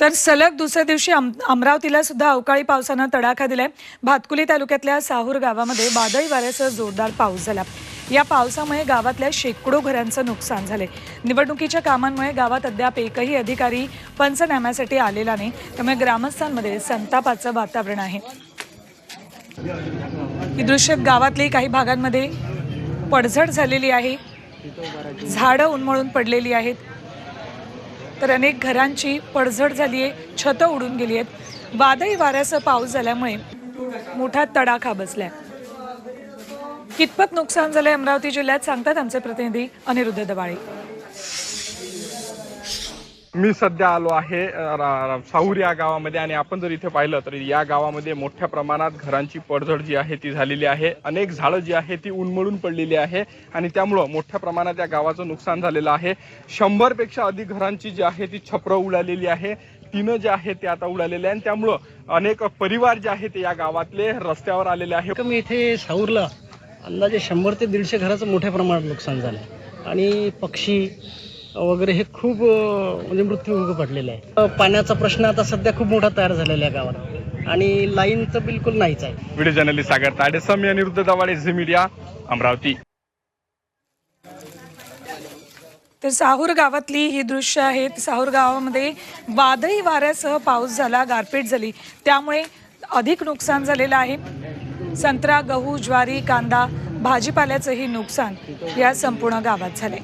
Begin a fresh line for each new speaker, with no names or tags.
तर सलग दुसऱ्या दिवशी अमरावतीला सुद्धा अवकाळी पावसानं तडाखा दिलाय. भातकुली तालुक्यातल्या साहूर गावामध्ये वादळी वाऱ्यासह जोरदार पाऊस झाला. या पावसामुळे गावातल्या शेकडो घरांचं नुकसान झाले निवडणुकीच्या कामांमुळे गावात अद्याप एकही अधिकारी पंचनाम्यासाठी आलेला नाही. त्यामुळे ग्रामस्थांमध्ये संतापाचं वातावरण आहे. ही दृश्य गावातली काही भागांमध्ये पडझड झालेली आहे. झाडं उन्मळून पडलेली आहेत. तर अनेक घरांची पडझड झाली आहे छतं उडून गेली आहेत वादळी वाऱ्यासह पाऊस झाल्यामुळे मोठा तडाखा बसलाय. कितपत नुकसान झालंय अमरावती जिल्ह्यात सांगतात आमचे प्रतिनिधी अनिरुद्ध दबाळे
मी सध्या आलो आहे अ, साऊर या गावामध्ये आणि आपण जर इथे पाहिलं तर या गावामध्ये मोठ्या प्रमाणात घरांची पडझड जी आहे ती झालेली आहे. अनेक झाडं जी आहे ती उन्मळून पडलेली आहे आणि त्यामुळं मोठ्या प्रमाणात या गावाचं नुकसान झालेलं आहे. शंभरपेक्षा अधिक घरांची जी आहे ती छपरं उडालेली आहे. तिनं जे आहे ते आता उडालेले आहे आणि त्यामुळं अनेक परिवार जे आहेत ते या गावातले रस्त्यावर आलेले आहे
मी इथे साऊरला अंदाजे शंभर ते दीडशे घराचं मोठ्या प्रमाणात नुकसान झालं आहे आणि पक्षी वगैरे हे खूप म्हणजे मृत्यूमुखी पडलेले आहे. पाण्याचा प्रश्न आता सध्या खूप मोठा तयार झालेला आहे गावात आणि लाईन तर बिलकुल नाहीच आहे.
व्हिडिओ जर्नलिस्ट सागर ताडे समी अनिरुद्ध दवाडे झी मीडिया अमरावती.
तर साहूर गावातली ही दृश्य आहेत साहूर गावामध्ये वादळी वाऱ्यासह पाऊस झाला गारपीट झाली. त्यामुळे अधिक नुकसान झालेलं आहे. संत्रा गहू ज्वारी कांदा भाजीपाल्याचंही नुकसान या संपूर्ण गावात झाले